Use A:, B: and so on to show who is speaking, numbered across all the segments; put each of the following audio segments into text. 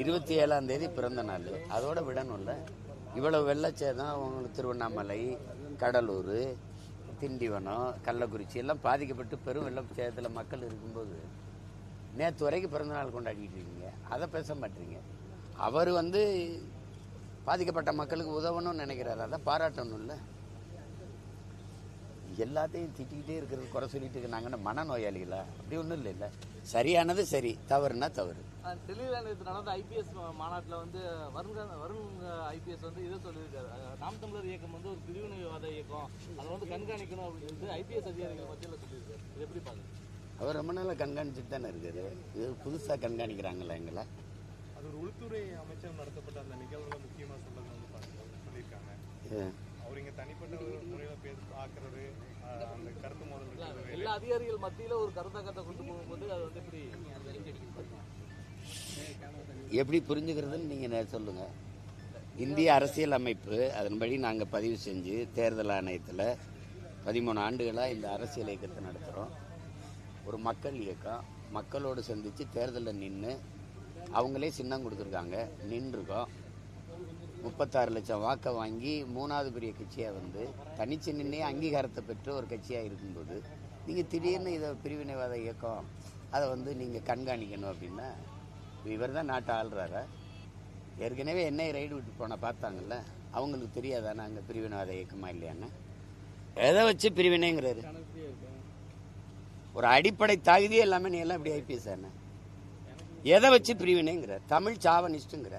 A: இருபத்தி ஏழாம் தேதி பிறந்த நாள். அதோட விடணும்ல. இவ்வளவு வெள்ளச்சேதம் உங்களுக்கு திருவண்ணாமலை கடலூர் திண்டிவனம் கள்ளக்குறிச்சி எல்லாம் பாதிக்கப்பட்டு பெரும் வெள்ளச்சேதத்தில் மக்கள் இருக்கும்போது நேற்று வரைக்கும் பிறந்த நாள் கொண்டாடிட்டு இருக்கீங்க. அதை பேச மாட்டீங்க. அவர் வந்து பாதிக்கப்பட்ட மக்களுக்கு உதவணும்னு நினைக்கிறாரு. அதை பாராட்டணும்ல. எல்லாத்தையும் திட்டிக்கிட்டே இருக்கிறது குறை சொல்லிட்டு இருக்கு நாங்கள் மனநோயாளிகளா? அப்படி ஒன்றும் இல்லை இல்லை. சரியானது சரி தவறுனா தவறு.
B: டெல்லியில நேற்று நடந்த ஐபிஎஸ் மாநாட்டில் வந்து வருண் கா- வருண் ஐபிஎஸ் வந்து இதை சொல்லியிருக்காரு. நாம் தமிழர் இயக்கம் வந்து ஒரு பிரிவினைவாத இயக்கம். அதை வந்து கண்காணிக்கணும் அப்படின்னு ஐபிஎஸ் அதிகாரிகள் மத்தியில் சொல்லியிருக்காரு. இது எப்படி பாக்குறீங்க
A: அவர் ரொம்ப நாளாக கண்காணிச்சுட்டு தானே இருக்காரு. இது புதுசாக கண்காணிக்கிறாங்களா எங்களை?
C: அது ஒரு உள்துறை அமைச்சர் நடத்தப்பட்ட அந்த நிகழ்வுல முக்கியமா சொல்றது வந்து சொல்லியிருக்காங்க. அவர் இங்க தனிப்பட்ட ஒரு முறையில பேச அந்த கருத்து மோதல்.
B: எல்லா அதிகாரிகள் மத்தியில ஒரு கருத்தாக்கத்தை கொண்டு போகும்போது அது வந்து எப்படி
A: எப்படி புரிஞ்சுக்கிறதுன்னு நீங்கள் சொல்லுங்கள் இந்திய அரசியல் அமைப்பு அதன்படி நாங்கள் பதிவு செஞ்சு தேர்தல் ஆணையத்தில் பதிமூணு ஆண்டுகளாக இந்த அரசியல் இயக்கத்தை நடத்துகிறோம் ஒரு மக்கள் இயக்கம். மக்களோடு சந்தித்து தேர்தலில் நின்று அவங்களே சின்னம் கொடுத்துருக்காங்க. நின்றுருக்கோம். முப்பத்தாறு லட்சம் வாக்கை வாங்கி மூணாவது பெரிய கட்சியாக வந்து தனிச்சு நின்னே அங்கீகாரத்தை பெற்று ஒரு கட்சியாக இருக்கும்போது நீங்கள் திடீர்னு இதை பிரிவினைவாத இயக்கம் அதை வந்து நீங்கள் கண்காணிக்கணும் அப்படின்னா இவர் தான் நாட்டை ஆள்றாரா? ஏற்கனவே என்னை ரைடு விட்டு போன பார்த்தாங்கல்ல அவங்களுக்கு தெரியாதானே அங்கே பிரிவினைவாத இயக்கமா இல்லையான்னு? எதை வச்சு பிரிவினைங்கிறாரு? ஒரு அடிப்படை தகுதி எல்லாமே நீ எல்லாம் இப்படி ஐபிஎஸ் என்ன? எதை வச்சு பிரிவினைங்கிற தமிழ் சாவனிஸ்ட்டுங்கிற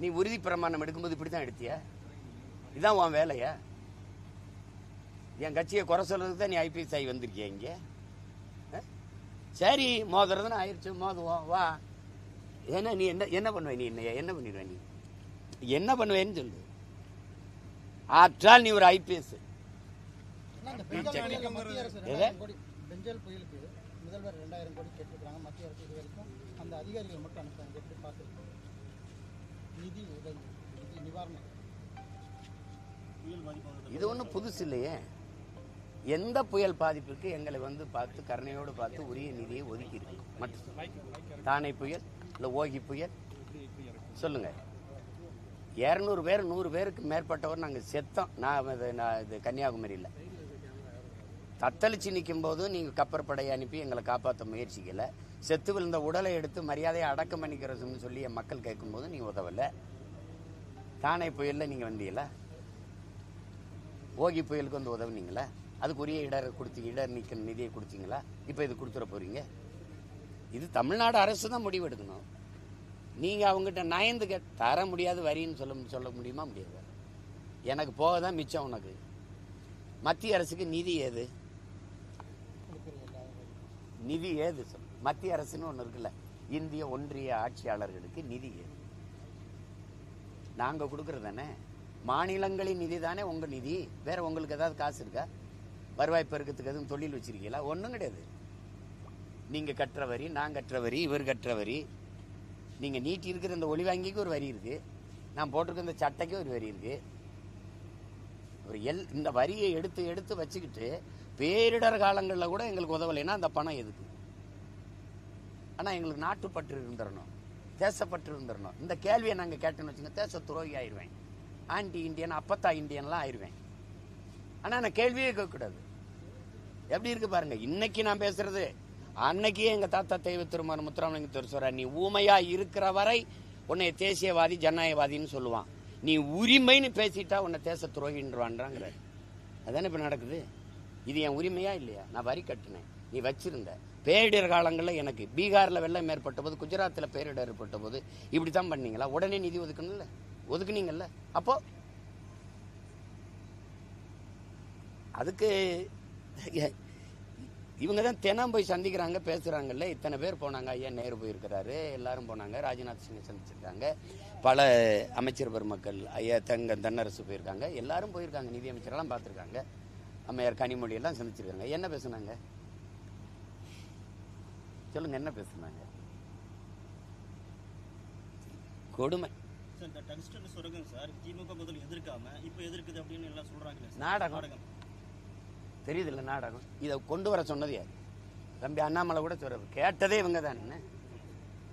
A: நீ உறுதி பிரமாணம் எடுக்கும்போது இப்படி தான் எடுத்திய? இதான் உன் வேலையா? என் கட்சியை குறை சொல்றதுக்கு தான் நீ ஐபிஎஸ் ஆகி வந்திருக்கிய இங்க? சரி மோதுறதுன்னு ஆயிடுச்சு மோதுவோம் வா. ஏன்னா நீ என்ன என்ன பண்ணுவ நீ என்ன என்ன பண்ணிடுவ நீ? என்ன பண்ணுவேன்னு சொல்லு. ஆற்றால் நீ ஒரு ஐபிஎஸ்
D: முதல்வர் ரெண்டாயிரம் கோடி கேட்டிருக்காங்க மத்திய அரசு இது வரைக்கும் அந்த அதிகாரிகள் மட்டும் அனுப்புறாங்க. எப்படி பார்த்துருக்கோம் நிதி உதவி நிதி நிவாரணம்.
A: இது ஒன்றும் புதுசு இல்லையே. எந்த புயல் பாதிப்புக்கு எங்களை வந்து பார்த்து கருணையோடு பார்த்து உரிய நிதியை ஒதுக்கி இருக்கு. மட்டும். தானே புயல் இல்லை ஓகி புயல்? சொல்லுங்க. இரநூறு பேர் நூறு பேருக்கு மேற்பட்டவர் நாங்கள் செத்தோம். நான் இது நான் இது கன்னியாகுமரியில். தத்தளிச்சு நிற்கும் போது நீங்கள் கப்பற்படையை அனுப்பி எங்களை காப்பாற்ற முயற்சிக்கலை. செத்து விழுந்த உடலை எடுத்து மரியாதையை அடக்கம் பண்ணிக்கிறோம்னு சொல்லி என் மக்கள் கேட்கும்போது நீங்கள் உதவலை. தானே புயலில் நீங்கள் வந்தீங்களா? ஓகி புயலுக்கு வந்து உதவுனீங்களா? அதுக்குரிய இடர் கொடுத்து இடர் நிற்க நிதியை கொடுத்தீங்களா? இப்போ இது கொடுத்துட போகிறீங்க இது தமிழ்நாடு அரசு தான் முடிவெடுக்கணும் நீங்கள் அவங்ககிட்ட நயந்து கே தர முடியாது வரின்னு சொல்ல சொல்ல முடியுமா முடியாது? எனக்கு போக தான் மிச்சம் உனக்கு. மத்திய அரசுக்கு நிதி ஏது? நிதி ஏது சொல் மத்திய அரசுன்னு ஒன்று இருக்குல்ல. இந்திய ஒன்றிய ஆட்சியாளர்களுக்கு நிதி ஏது? நாங்கள் கொடுக்குறது தானே? மாநிலங்களின் நிதி தானே உங்கள் நிதி. வேற உங்களுக்கு ஏதாவது காசு இருக்கா? வருவாய் பெருக்கத்துக்கு எதுவும் தொழில் வச்சிருக்கீங்களா? ஒன்றும் கிடையாது. நீங்கள் கட்டுற வரி நான் கட்டுற வரி இவர் கட்டுற வரி. நீங்கள் நீட்டி இருக்கிற இந்த ஒளி வாங்கிக்கு ஒரு வரி இருக்குது நான் போட்டிருக்க இந்த சட்டைக்கு ஒரு வரி இருக்குது ஒரு எல் இந்த வரியை எடுத்து எடுத்து வச்சுக்கிட்டு பேரிடர் காலங்களில் கூட எங்களுக்கு உதவலைன்னா அந்த பணம் எதுக்கு? ஆனால் எங்களுக்கு நாட்டுப்பற்று இருந்துடணும் தேசப்பற்று இருந்துடணும் இந்த கேள்வியை நாங்கள் கேட்டோன்னு வச்சுங்க தேச துரோகி ஆயிடுவேன் ஆண்டி இந்தியன் அப்பத்தா இந்தியன்லாம் ஆயிடுவேன் ஆனால் நான் கேள்வியே கேட்கக்கூடாது. எப்படி இருக்கு பாருங்க இன்னைக்கு நான் பேசுறது அன்னைக்கே எங்கள் தாத்தா தெய்வ திருமண முத்துராமலிங்க சொல்ற நீ ஊமையாக இருக்கிற வரை உன்னை தேசியவாதி ஜனநாயகவாதின்னு சொல்லுவான். நீ உரிமைன்னு பேசிட்டா உன்னை தேச துரோகின்றவான்றாங்கிற அதானே இப்போ நடக்குது? இது என் உரிமையா இல்லையா? நான் வரி கட்டினேன். நீ வச்சிருந்த. பேரிடர் காலங்களில் எனக்கு பீகாரில் வெள்ளம் ஏற்பட்ட போது குஜராத்தில் பேரிடர் ஏற்பட்ட போது இப்படி தான் பண்ணீங்களா? உடனே நிதி ஒதுக்கணும்ல? ஒதுக்குனீங்கல்ல? அப்போ? அதுக்கு இவங்க தான் தினம் போய் சந்திக்கிறாங்க பேசுகிறாங்கல்ல இத்தனை பேர் போனாங்க. ஐயா நேரு போயிருக்கிறாரு. எல்லாரும் போனாங்க. ராஜ்நாத் சிங்கை சந்திச்சிருக்காங்க. பல அமைச்சர் பெருமக்கள் ஐயா தங்க தன்னரசு போயிருக்காங்க. எல்லாரும் போயிருக்காங்க. நிதி அமைச்சரெல்லாம் பார்த்துருக்காங்க. அம்மையார் கனிமொழி எல்லாம் சந்திச்சிருக்காங்க. என்ன பேசுனாங்க? சொல்லுங்க என்ன பேசுனாங்க? கொடுமை.
E: சார் தெரியுது இல்லை
A: நாடகம் தெரியுதுல்ல நாடகம்? இதை கொண்டு வர சொன்னது யார்? தம்பி அண்ணாமலை கூட சொல்கிறது கேட்டதே இவங்க என்ன?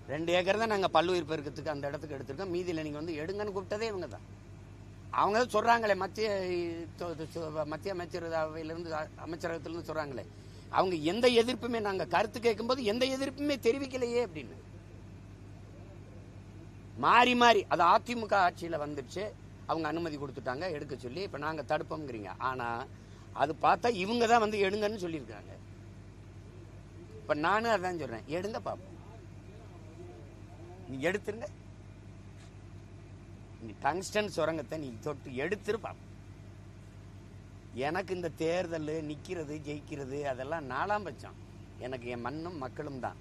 A: ரெண்டு ஏக்கர் தான் நாங்கள் பல்லுயிர் பெருக்கத்துக்கு அந்த இடத்துக்கு எடுத்திருக்கோம். மீதியில் நீங்கள் வந்து எடுங்கன்னு கூப்பிட்டதே இவங்க தான். அவங்க தான் சொல்கிறாங்களே மத்திய தொ- தொ- தொ- மத்திய அமைச்சரவையிலிருந்து சொல்கிறாங்களே அவங்க எந்த எதிர்ப்புமே நாங்கள் கருத்து கேட்கும்போது எந்த எதிர்ப்புமே தெரிவிக்கலையே அப்படின்னு. மாறி மாறி அது அதிமுக ஆட்சியில் வந்துடுச்சு அவங்க அனுமதி கொடுத்துட்டாங்க எடுக்க சொல்லி. இப்போ நாங்கள் தடுப்போங்கிறீங்க ஆனால் அது பார்த்தா இவங்க தான் வந்து எடுங்கன்னு சொல்லியிருக்காங்க. இப்போ நானும் அதான் சொல்கிறேன் எடுங்க பார்ப்போம் நீ எடுத்துருங்க. நீ டங்ஸ்டன் சுரங்கத்தை நீ தொட்டு எடுத்துரு பார்ப்போம் எனக்கு இந்த தேர்தல் நிற்கிறது ஜெயிக்கிறது அதெல்லாம் நாலாம் பட்சம். எனக்கு என் மண்ணும் மக்களும் தான்.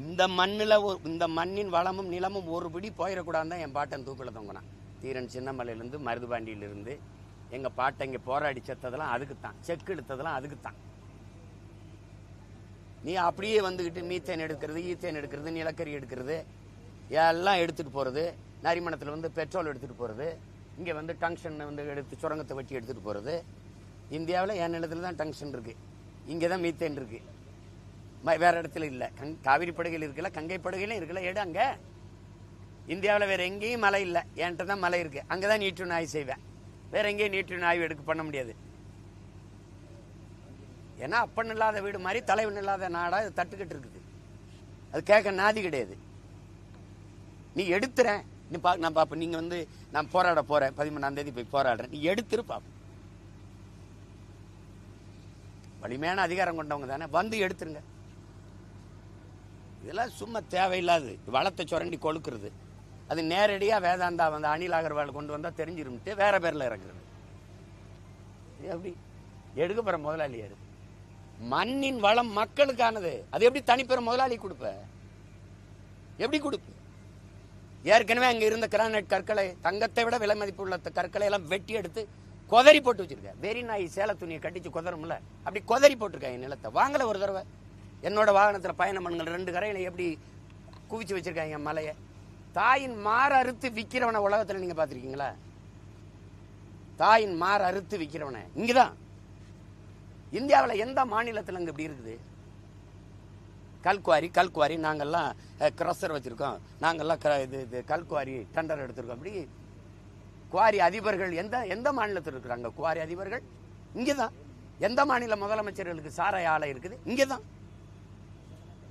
A: இந்த மண்ணில் ஒரு இந்த மண்ணின் வளமும் நிலமும் ஒரு பிடி போயிடக்கூடாதுன்னு தான் என் பாட்டன் தூக்கில் தொங்கினான். தீரன் சின்னமலையிலேருந்து மருதுபாண்டியிலிருந்து எங்கள் பாட்டை இங்கே போராடி செத்ததெல்லாம் அதுக்கு தான் செக் எடுத்ததெல்லாம் அதுக்கு தான் நீ அப்படியே வந்துக்கிட்டு மீத்தேன் எடுக்கிறது ஈத்தேன் எடுக்கிறது நிலக்கரி எடுக்கிறது எல்லாம் எடுத்துகிட்டு போகிறது நரிமணத்தில் வந்து பெட்ரோல் எடுத்துகிட்டு போகிறது இங்கே வந்து டங்ஷன் வந்து எடுத்து சுரங்கத்தை வெட்டி எடுத்துகிட்டு போகிறது இந்தியாவில் என் நிலத்தில் தான் டங்ஷன் இருக்குது இங்கே தான் மீத்தேன் இருக்குது ம- இடத்துல இல்லை. கங் காவிரி படுகையில் இருக்கல கங்கை படுகையிலும் இருக்கல எடு அங்கே. இந்தியாவில் வேறு எங்கேயும் மலை இல்லை. என்கிட்ட தான் மலை இருக்குது அங்கே தான் நீட்டு நாய் செய்வேன் வேற எங்கேயும் நீட்டு ஆய்வு எடுக்க பண்ண முடியாது. ஏன்னா அப்பன் இல்லாத வீடு மாதிரி தலைவன் இல்லாத நாடா இது தட்டுக்கிட்டு இருக்குது. அது கேட்க நாதி கிடையாது. நீ எடுத்துறேன். நீ பா நான் பார்ப்பேன் நீங்கள் வந்து நான் போராட போகிறேன் பதிமூணாம் தேதி போய் போராடுறேன். நீ எடுத்துரு பாப்ப வலிமையான அதிகாரம் கொண்டவங்க தானே. வந்து எடுத்துருங்க. இதெல்லாம் சும்மா தேவையில்லாது வளத்தை சுரண்டி கொழுக்கிறது. அது நேரடியாக வேதாந்தா வந்து அனில் அகர்வால் கொண்டு வந்தால் தெரிஞ்சிரும்ட்டு வேற பேரில் இறக்குறது இது எப்படி? எடுக்க போகிற முதலாளியார் மண்ணின் வளம் மக்களுக்கானது. அது எப்படி தனிப்பெற முதலாளி கொடுப்ப? எப்படி கொடுப்ப? ஏற்கனவே அங்கே இருந்த கிரானைட் கற்களை தங்கத்தை விட விலை மதிப்பு உள்ள கற்களை எல்லாம் வெட்டி எடுத்து கொதறி போட்டு வச்சிருக்க வெறி நாய் சேல துணியை கட்டிச்சு கொதரும்ல அப்படி கொதறி போட்டிருக்காங்க நிலத்தை. வாங்கலை ஒரு தடவை. என்னோட வாகனத்தில் பயணம் பண்ணுங்கள் ரெண்டு கரையில எப்படி குவிச்சு வச்சிருக்காங்க மலையை? தாயின் மாற அறுத்து விற்கிறவனை உலகத்தில் நீங்க பார்த்திருக்கீங்களா? தாயின் மாற அறுத்து விற்கிறவனை இங்கதான். இந்தியாவில் எந்த மாநிலத்தில் அங்கே இப்படி இருக்குது? கல்குவாரி கல்குவாரி நாங்கள்லாம் கிரஷர் வச்சுருக்கோம். நாங்கள்லாம் க இது இது கல்குவாரி டெண்டர் எடுத்திருக்கோம். அப்படி குவாரி அதிபர்கள் எந்த எந்த மாநிலத்தில் இருக்கிறாங்க? குவாரி அதிபர்கள்? இங்கே தான் எந்த மாநில முதலமைச்சர்களுக்கு சாராய ஆலை இருக்குது? இங்கே தான்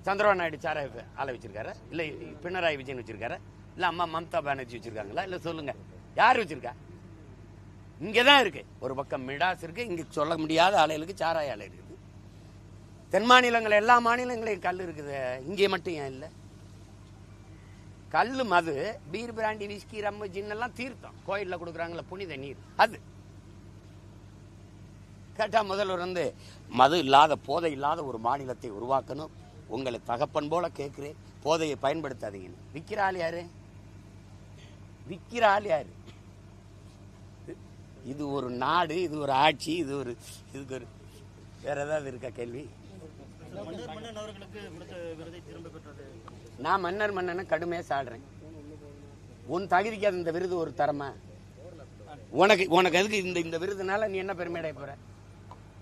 A: சந்திரபாபு நாயுடு சாராய ஆலை வச்சுருக்காரு. இல்லை பினராயி விஜயன் வச்சிருக்காரு. இல்லை அம்மா மம்தா பானர்ஜி வச்சிருக்காங்களா? இல்லை சொல்லுங்க. யார் வச்சிருக்கா? இங்கே தான் இருக்கு. ஒரு பக்கம் மிடாஸ் இருக்கு. இங்கே சொல்ல முடியாத ஆலைகளுக்கு சாராய ஆலை இருக்குது. தென் மாநிலங்கள் எல்லா மாநிலங்களையும் கல் இருக்குது. இங்கே மட்டும் ஏன் இல்லை? கல் மது beer brandy whisky rum gin எல்லாம் தீர்த்தம். கோயில்ல கொடுக்குறாங்களே புனித நீர். அது. கேட்டால் முதல்வர் வந்து மது இல்லாத போதை இல்லாத ஒரு மாநிலத்தை உருவாக்கணும். உங்களை தகப்பன் போல கேட்குறேன். போதையை பயன்படுத்தாதீங்கன்னு. விற்கிறாள் யாரு? விற்கிற ஆள் யாரு? இது ஒரு நாடு இது ஒரு ஆட்சி இது ஒரு இதுக்கு ஒரு வேற ஏதாவது இருக்கா கேள்வி? நான் மன்னர் மன்னனை கடுமையாக சாடுறேன். உன் தகுதிக்கு அது இந்த விருது ஒரு தரமா? உனக்கு உனக்கு எதுக்கு இந்த இந்த விருதுனால நீ என்ன பெருமையடைய போற?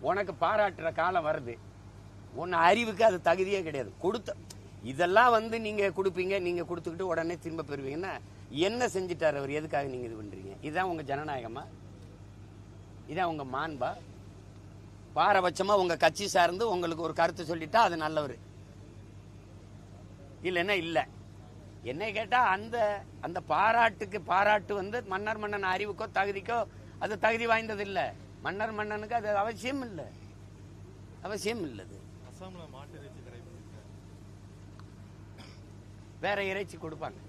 A: உனக்கு பாராட்டுற காலம் வருது. உன் அறிவுக்கு அது தகுதியே கிடையாது. கொடுத்த இதெல்லாம் வந்து நீங்க கொடுப்பீங்க நீங்க கொடுத்துக்கிட்டு உடனே திரும்ப பெறுவீங்கன்னா என்ன செஞ்சிட்டார் அவர்? எதுக்காக நீங்க இது பண்றீங்க? இதுதான் உங்க ஜனநாயகமா? இதான் உங்க மாண்பா? பாரபட்சமா உங்க கட்சி சார்ந்து உங்களுக்கு ஒரு கருத்து சொல்லிட்டா அது நல்லவர். இல்லைன்னா இல்லை. என்னை கேட்டா அந்த அந்த பாராட்டுக்கு பாராட்டு வந்து மன்னர் மன்னன் அறிவுக்கோ தகுதிக்கோ அது தகுதி வாய்ந்தது இல்லை மன்னர் மன்னனுக்கு அது அவசியம் இல்லை. அவசியம் இல்லது. வேற இறைச்சி கொடுப்பாங்க.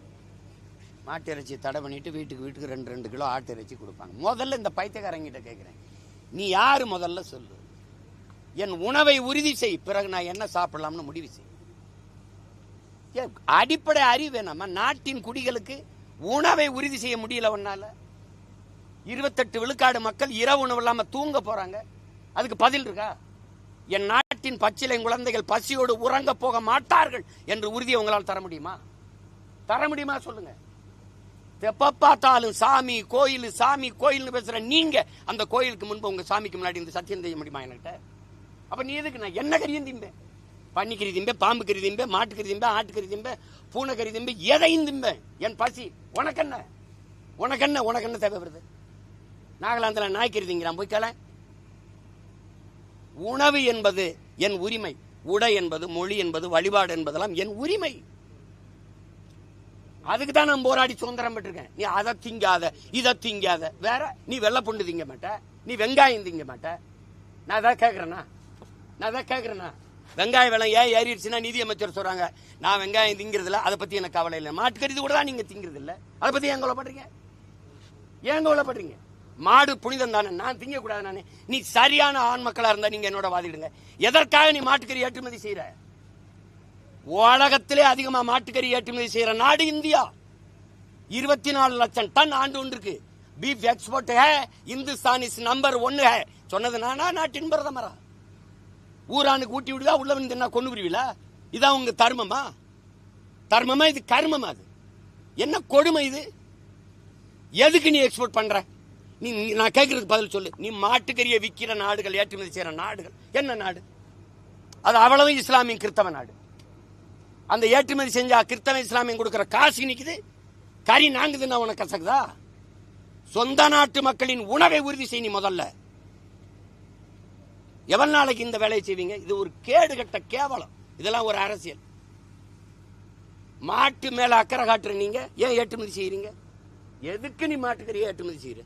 A: மாட்டு இறைச்சி தடை பண்ணிட்டு வீட்டுக்கு வீட்டுக்கு ரெண்டு ரெண்டு கிலோ ஆட்டு இறைச்சி கொடுப்பாங்க. முதல்ல இந்த பைத்தியக்காரங்கிட்ட கேட்குறேன் நீ யாரு முதல்ல சொல்லு. என் உணவை உறுதி செய். பிறகு நான் என்ன சாப்பிடலாம்னு முடிவு செய். அடிப்படை அறிவு நம்ம நாட்டின் குடிகளுக்கு உணவை உறுதி செய்ய முடியல உன்னால. இருபத்தெட்டு விழுக்காடு மக்கள் இரவு உணவு இல்லாம தூங்க போறாங்க. அதுக்கு பதில் இருக்கா? என் நாட்டின் பச்சிலை குழந்தைகள் பசியோடு உறங்க போக மாட்டார்கள் என்று உறுதியை உங்களால் தர முடியுமா? தர முடியுமா சொல்லுங்க. எப்ப பார்த்தாலும் சாமி கோயில் சாமி கோயில்னு பேசுற நீங்க அந்த கோயிலுக்கு முன்பு உங்க சாமிக்கு முன்னாடி இந்த சத்தியம் செய்ய முடியுமா என்கிட்ட அப்ப நீ எதுக்கு நான் என்ன கறியும் பன்னி பன்னிக்கறி திம்பே பாம்பு கறி திம்பே மாட்டுக்கறி திம்பேன் ஆட்டுக்கறி பூனை பூனைக்கறி திம்பே எதையும் திம்பே. என் பசி. உனக்கு என்ன உனக்கு என்ன உனக்கு என்ன தேவை வருது? நாகாலாந்தில் நாய்க்கறி திங்கிறான். போய் கேள. உணவு என்பது என் உரிமை. உடை என்பது மொழி என்பது வழிபாடு என்பதெல்லாம் என் உரிமை. அதுக்கு தான் நான் போராடி சுதந்திரம் பெற்றிருக்கேன். நீ அதை திங்காத இதை திங்காத. வேற நீ வெள்ளை பூண்டு திங்க மாட்ட. நீ வெங்காயம் திங்க மாட்ட. நான் அதான் கேட்குறேண்ணா நான் அதான் கேட்குறேண்ணா வெங்காய விலை ஏன் ஏறிடுச்சுன்னா நிதி அமைச்சர் நான் வெங்காயம் திங்கிறதில்ல அதை பற்றி எனக்கு கவலை இல்லை. மாட்டுக்கறி கூட தான் நீங்கள் திங்கிறது அதை பற்றி ஏன் கவலைப்படுறீங்க? ஏன் கவலைப்படுறீங்க? மாடு புனிதம் தானே. நான் திங்கக்கூடாது நானே. நீ சரியான ஆண் மக்களாக இருந்தால் நீங்கள் என்னோட வாதிடுங்க. எதற்காக நீ மாட்டுக்கறி ஏற்றுமதி செய்கிற உலகத்திலே அதிகமா மாட்டுக்கறி ஏற்றுமதி செய்யற நாடு இந்தியா. இருபத்தி நாலு லட்சம் டன் ஆண்டு ஒன்றுக்கு. Beef export hey Hindustan is number ஒன்னு ஹே. சொன்னது நானா? நாட்டின் பிரதமரா? ஊரானுக்கு ஊட்டி விடுதா உள்ள வந்து என்ன கொண்டு வருவீங்களா இதான் உங்க தர்மமா? தர்மமா? இது கர்மமா அது? என்ன கொடுமை இது? எதுக்கு நீ எக்ஸ்போர்ட் பண்ற? நீ நான் கேட்கறதுக்கு பதில் சொல்லு. நீ மாட்டுக்கறியை விற்கிற நாடுகள் ஏற்றுமதி செய்யற நாடுகள். என்ன நாடு? அது அவ்வளவு இஸ்லாமிய கிறித்தவ நாடு. அந்த ஏற்றுமதி செஞ்சா கிறிஸ்தவ இஸ்லாமியம் கொடுக்குற காசு நிற்குது கறி நாங்குதுன்னா உனக்கு கசக்குதா? சொந்த நாட்டு மக்களின் உணவை உறுதி செய்யணும் முதல்ல. எவ்வளவு நாளைக்கு இந்த வேலையை செய்வீங்க? இது ஒரு கேடு கட்ட கேவலம். இதெல்லாம் ஒரு அரசியல். மாட்டு மேல அக்கறை காட்டுற நீங்க ஏன் ஏற்றுமதி செய்யறீங்க? எதுக்கு நீ மாட்டுக்கறியை ஏற்றுமதி செய்யற?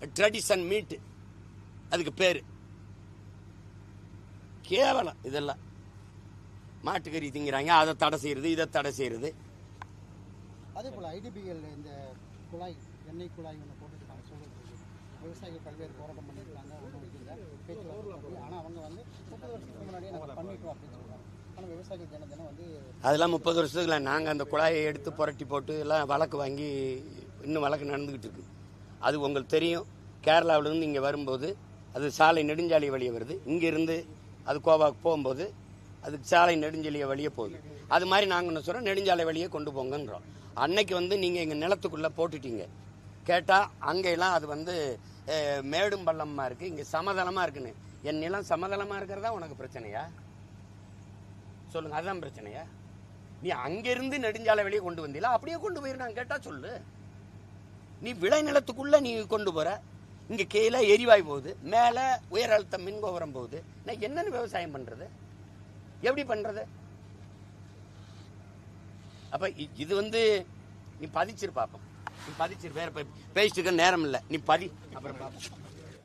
A: ட்ரெடிஷன் மீட்டு அதுக்கு பேரு. கேவலம் இதெல்லாம். மாட்டுக்கறி திங்கிறாங்க அதை தடை செய்யறது இதை தடை செய்யறது.
D: அதே போல் ஐடிபிஎல் இந்த குழாய் எண்ணெய் குழாய் ஒன்று போட்டுருக்காங்க சூழலுக்கு விவசாயிகள் பல்வேறு போராட்டம் பண்ணியிருக்காங்க ஒன்றும் இல்லை. பேச்சுவார்த்தை ஆனால் அவங்க வந்து முப்பது வருஷத்துக்கு முன்னாடியே நாங்கள் பண்ணிட்டோம் அப்படின்னு சொல்கிறாங்க ஆனால் விவசாயிகள் தினம் தினம் வந்து
A: அதெல்லாம் முப்பது வருஷத்துக்குல நாங்கள் அந்த குழாயை எடுத்து புரட்டி போட்டு எல்லாம் வழக்கு வாங்கி இன்னும் வழக்கு நடந்துக்கிட்டு இருக்கு. அது உங்களுக்கு தெரியும். கேரளாவிலேருந்து இங்கே வரும்போது அது சாலை நெடுஞ்சாலை வழியே வருது. இங்கேருந்து அது கோவாக்கு போகும்போது அதுக்கு சாலை நெடுஞ்சாலை வழியே போகுது. அது மாதிரி நாங்கள் என்ன சொல்கிறோம் நெடுஞ்சாலை வழியே கொண்டு போங்கன்றோம். அன்னைக்கு வந்து நீங்கள் எங்கள் நிலத்துக்குள்ளே போட்டுட்டீங்க. கேட்டால் அங்கெல்லாம் அது வந்து மேடும் பள்ளமாக இருக்குது இங்கே சமதளமாக இருக்குன்னு. என் நிலம் சமதளமாக இருக்கிறதா உனக்கு பிரச்சனையா? சொல்லுங்க அதுதான் பிரச்சனையா? நீ அங்கிருந்து நெடுஞ்சாலை வெளியே கொண்டு வந்தீங்களா அப்படியே கொண்டு போயிருந்தாங்க கேட்டா சொல்லு. நீ விளை நிலத்துக்குள்ள நீ கொண்டு போற. இங்க கீழே எரிவாயு போகுது மேல உயர் அழுத்த மின் கோபுரம் போகுது. நான் என்னன்னு விவசாயம் பண்றது? எப்படி பண்றது? அப்ப இது வந்து நீ பதிச்சிரு பாப்போம். நீ பதிச்சிரு வேற பேசிட்டு இருக்க நேரம் இல்லை. நீ பதி அப்புறம் பாப்போம்.